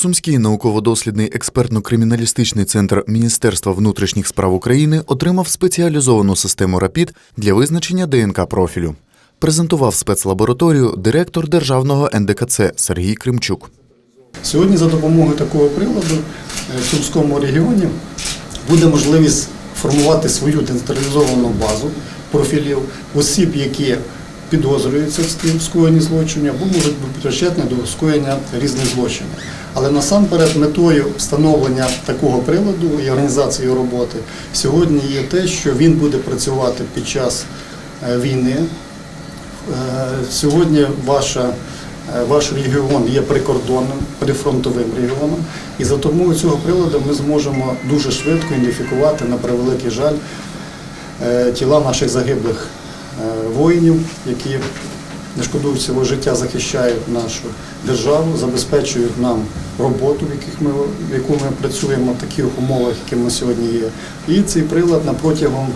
Сумський науково-дослідний експертно-криміналістичний центр Міністерства внутрішніх справ України отримав спеціалізовану систему РАПІД для визначення ДНК профілю. Презентував спецлабораторію директор державного НДКЦ Сергій Кримчук. Сьогодні за допомогою такого приладу е, в Сумському регіоні буде можливість формувати свою децентралізовану базу профілів осіб, які підозрюються в скоєнні злочинів або можуть бути причетні до скоєння різних злочинів. Але насамперед метою встановлення такого приладу і організації роботи сьогодні є те, що він буде працювати під час е, війни, Е, Сьогодні ваша, е, ваш регіон є прикордонним, прифронтовим регіоном, і за допомогою цього приладу ми зможемо дуже швидко ідентифікувати, на превеликий жаль, тіла наших загиблих воїнів, які не шкодують свого життя, захищають нашу державу, забезпечують нам роботу, в, яких ми, в яку ми працюємо, в таких умовах, які ми сьогодні є. І цей прилад на протягом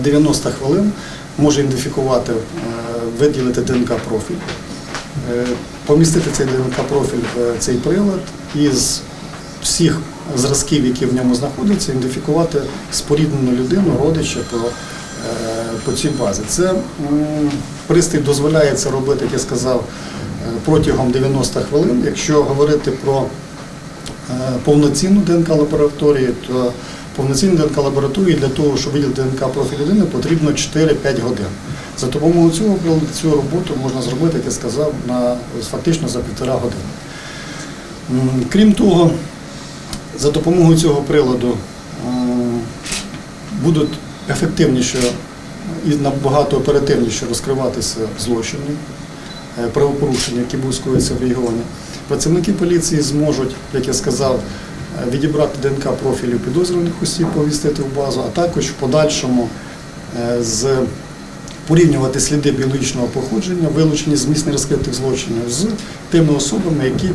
90 хвилин може ідентифікувати, е, виділити ДНК-профіль, е, помістити цей ДНК-профіль в цей прилад і з всіх зразків, які в ньому знаходяться, ідентифікувати споріднену людину, родича по, е, по цій базі. Це пристрій дозволяє це робити, як я сказав, е, протягом 90 хвилин. Якщо говорити про е, повноцінну ДНК-лабораторію, то повноцінну ДНК-лабораторію для того, щоб виділити ДНК профіль людини, потрібно 4-5 годин. За допомогою цього цю роботу можна зробити, як я сказав, на, фактично за півтора години. Крім того, за допомогою цього приладу будуть ефективніше і набагато оперативніше розкриватися злочини, е, правопорушення, які будуть скоїтися в регіоні. Працівники поліції зможуть, як я сказав, е, відібрати ДНК профілів підозрюваних осіб, повістити в базу, а також в подальшому е, з порівнювати сліди біологічного походження, вилучені з місць нерозкритих злочинів з тими особами, які,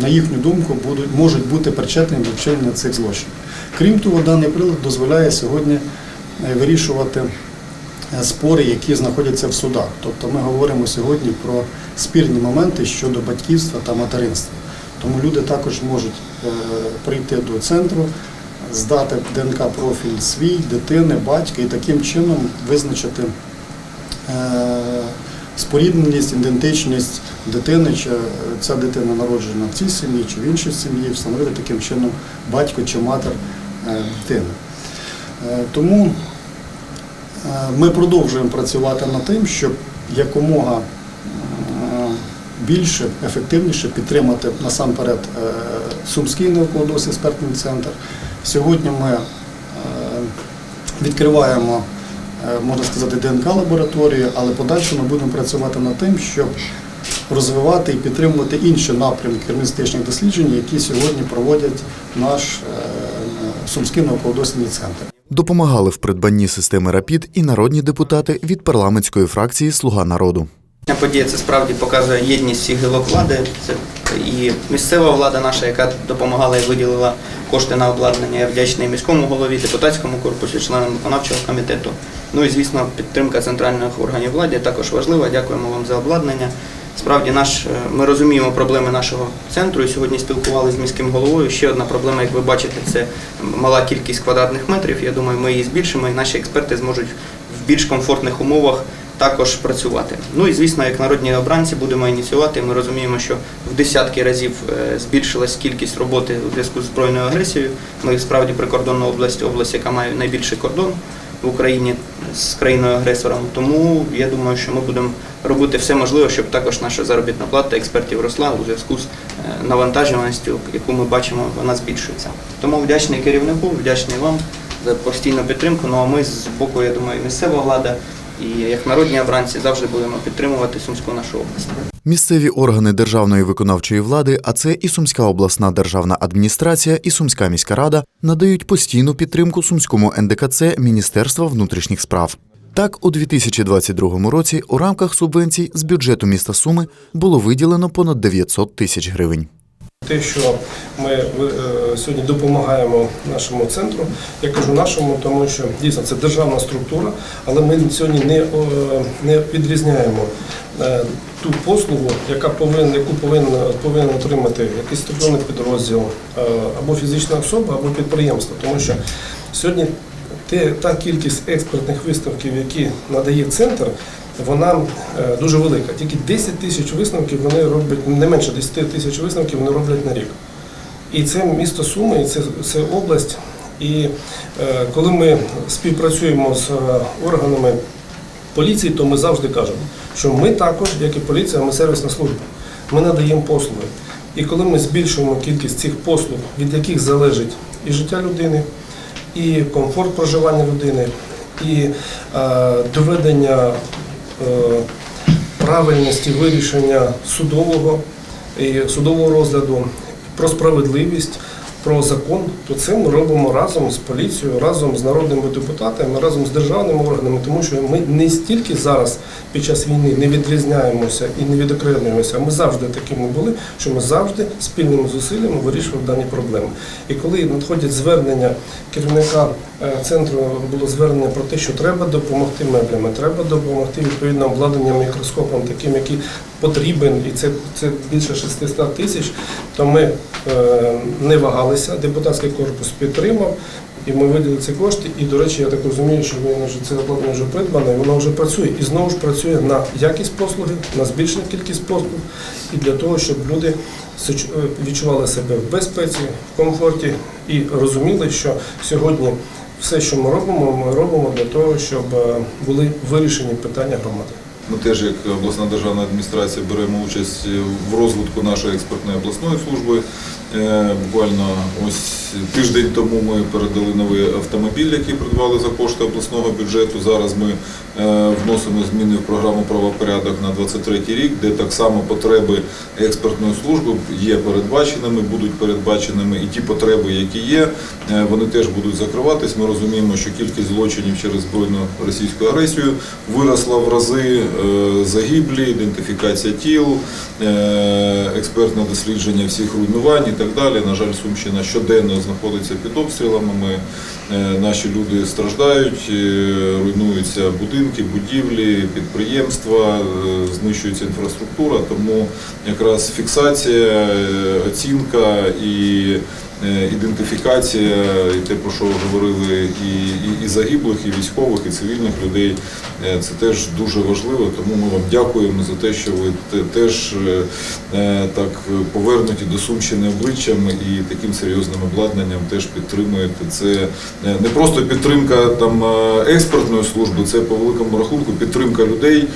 на їхню думку, будуть, можуть бути причетні до вчинення цих злочинів. Крім того, даний прилад дозволяє сьогодні вирішувати спори, які знаходяться в судах. Тобто ми говоримо сьогодні про спірні моменти щодо батьківства та материнства. Тому люди також можуть е, прийти до центру, здати ДНК-профіль свій, дитини, батька і таким чином визначити е, спорідненість, ідентичність дитини, чи е, ця дитина народжена в цій сім'ї чи в іншій сім'ї, встановити таким чином батько чи матір е, дитини. Е, Тому е, ми продовжуємо працювати над тим, щоб якомога е, більше, ефективніше підтримати насамперед е, Сумський науково-дослідний експертний центр. Сьогодні ми е, відкриваємо, е, можна сказати, ДНК-лабораторію, але подальше ми будемо працювати над тим, щоб розвивати і підтримувати інші напрямки криміналістичних досліджень, які сьогодні проводять наш е, Сумський науково-дослідний центр. Допомагали в придбанні системи РАПІД і народні депутати від парламентської фракції Слуга народу. Ця подія це справді показує єдність всіх гілок влади. Це і місцева влада наша, яка допомагала і виділила кошти на обладнання. Я вдячний міському голові, депутатському корпусі, членам виконавчого комітету. Ну і звісно, підтримка центральних органів влади також важлива. Дякуємо вам за обладнання. Справді, наш е, ми розуміємо проблеми нашого центру. І сьогодні спілкувалися з міським головою. Ще одна проблема, як ви бачите, це мала кількість квадратних метрів. Я думаю, ми її збільшимо, і наші експерти зможуть в більш комфортних умовах також працювати. Ну і звісно, як народні обранці будемо ініціювати. Ми розуміємо, що в десятки разів е, збільшилась кількість роботи у зв'язку з збройною агресією. Ми справді прикордонна область, область, яка має найбільший кордон в Україні з країною агресором. Тому я думаю, що ми будемо робити все можливе, щоб також наша заробітна плата експертів росла у зв'язку з навантажуваністю, навантаженістю, яку ми бачимо, вона збільшується. Тому вдячний керівнику, вдячний вам за постійну підтримку. Ну а ми з боку, я думаю, місцева влада і як народні обранці завжди будемо підтримувати Сумську нашу область. Місцеві органи державної виконавчої влади, а це і Сумська обласна державна адміністрація, і Сумська міська рада надають постійну підтримку сумському НДКЦ Міністерства внутрішніх справ. Так, у 2022 році у рамках субвенцій з бюджету міста Суми було виділено понад 900 тисяч гривень. Те, що ми е, сьогодні допомагаємо нашому центру. Я кажу нашому, тому що дійсно це державна структура, але ми сьогодні не, е, не відрізняємо е, ту послугу, яка повинна, яку повинен, повинен отримати якийсь структурний підрозділ або фізична особа, або підприємство. Тому що сьогодні те, та кількість експертних висновків, які надає центр, вона е, дуже велика. Тільки 10 тисяч висновків вони роблять, не менше 10 тисяч висновків вони роблять на рік. І це місто Суми, і це, це область. І е, коли ми співпрацюємо з е, органами поліції, то ми завжди кажемо, що ми також, як і поліція, ми сервісна служба. Ми надаємо послуги. І коли ми збільшуємо кількість цих послуг, від яких залежить і життя людини, і комфорт проживання людини, і е, доведення правильності вирішення судового і судового розгляду, про справедливість, про закон, то це ми робимо разом з поліцією, разом з народними депутатами, разом з державними органами, тому що ми не стільки зараз під час війни не відрізняємося і не відокремлюємося, ми завжди такими були, що ми завжди спільними зусиллями вирішували дані проблеми. І коли надходять звернення керівника е, центру, було звернення про те, що треба допомогти меблями, треба допомогти відповідно обладнанням мікроскопом, таким, який потрібен, і це, це більше 600 тисяч, то ми е, не вагалися, депутатський корпус підтримав, і ми виділили ці кошти. І, до речі, я так розумію, що це обладнання вже придбане, і воно вже працює. І знову ж працює на якість послуги, на збільшену кількість послуг, і для того, щоб люди е, відчували себе в безпеці, в комфорті і розуміли, що сьогодні все, що ми робимо, ми робимо для того, щоб е, були вирішені питання громади. Ми теж, як обласна державна адміністрація, беремо участь в розвитку нашої експертної обласної служби. Е, Буквально ось тиждень тому ми передали новий автомобіль, який придбали за кошти обласного бюджету. Зараз ми вносимо зміни в програму правопорядок на 23 рік, де так само потреби експертної служби є передбаченими, будуть передбаченими і ті потреби, які є, е, вони теж будуть закриватись. Ми розуміємо, що кількість злочинів через збройну російську агресію виросла в рази е, загиблі, ідентифікація тіл, е, експертне дослідження всіх руйнувань і так далі. На жаль, Сумщина щоденно знаходиться під обстрілами. Ми, е, наші люди страждають, е, руйнуються будинки, будівлі, підприємства, е, знищується інфраструктура. Тому якраз фіксація, е, оцінка і ідентифікація, і те, про що говорили і, і, і загиблих, і військових, і цивільних людей, е, це теж дуже важливо. Тому ми вам дякуємо за те, що ви теж е, е, так повернуті до Сумщини обличчям і таким серйозним обладнанням теж підтримуєте. Це е, не просто підтримка там е, експертної служби, це по великому рахунку підтримка людей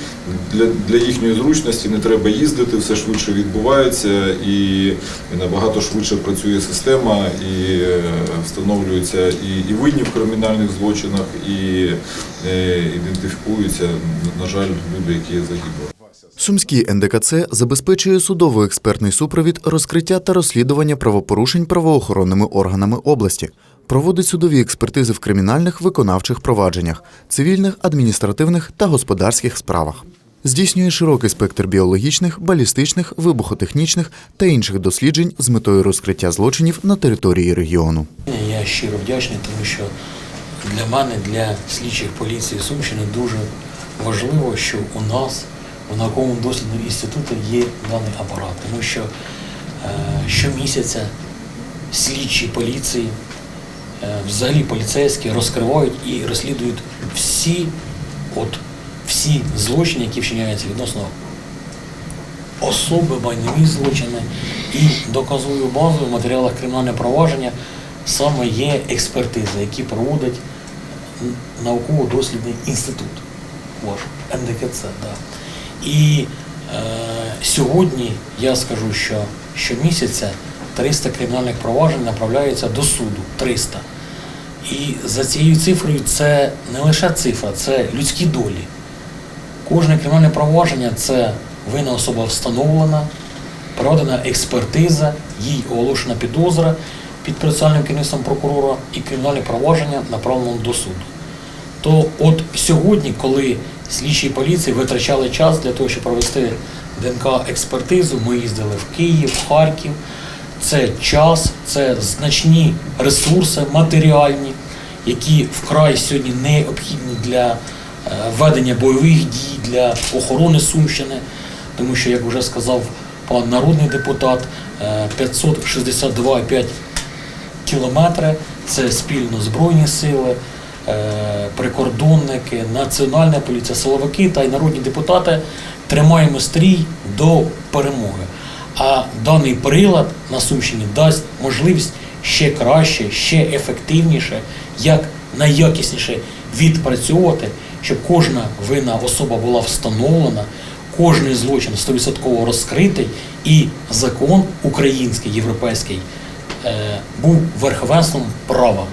для, для їхньої зручності. Не треба їздити, все швидше відбувається і, і набагато швидше працює система, і е, встановлюються і, і винні в кримінальних злочинах, і е, ідентифікуються, на жаль, люди, які є загиблими. Сумський НДКЦ забезпечує судово-експертний супровід, розкриття та розслідування правопорушень правоохоронними органами області. Проводить судові експертизи в кримінальних виконавчих провадженнях, цивільних, адміністративних та господарських справах. Здійснює широкий спектр біологічних, балістичних, вибухотехнічних та інших досліджень з метою розкриття злочинів на території регіону. Я щиро вдячний, тому що для мене, для слідчих поліції Сумщини дуже важливо, що у нас в науковому дослідному інституті є даний апарат, тому що е, щомісяця слідчі поліції, е, взагалі поліцейські розкривають і розслідують всі, от, всі злочини, які вчиняються відносно особи, майнові злочини і доказовою базою в матеріалах кримінального провадження саме є експертизи, які проводить науково-дослідний інститут ваш НДКЦ. Да. І е, сьогодні я скажу, що щомісяця 300 кримінальних проваджень направляються до суду. 300. І за цією цифрою це не лише цифра, це людські долі. Кожне кримінальне провадження це винна особа встановлена, проведена експертиза, їй оголошена підозра під процесуальним керівництвом прокурора і кримінальне провадження направлено до суду. То от сьогодні, коли слідчі поліції витрачали час для того, щоб провести ДНК експертизу, ми їздили в Київ, в Харків. це час, це значні ресурси матеріальні, які вкрай сьогодні необхідні для ведення бойових дій, для охорони Сумщини, тому що, як вже сказав пан народний депутат, е, 562,5 кілометри це спільно Збройні сили, е, прикордонники, Національна поліція, силовики та й народні депутати тримаємо стрій до перемоги. А даний прилад на Сумщині дасть можливість ще краще, ще ефективніше, як найякісніше відпрацьовувати, щоб кожна винна особа була встановлена, кожний злочин 100% розкритий, і закон український, європейський е, був верховенством права.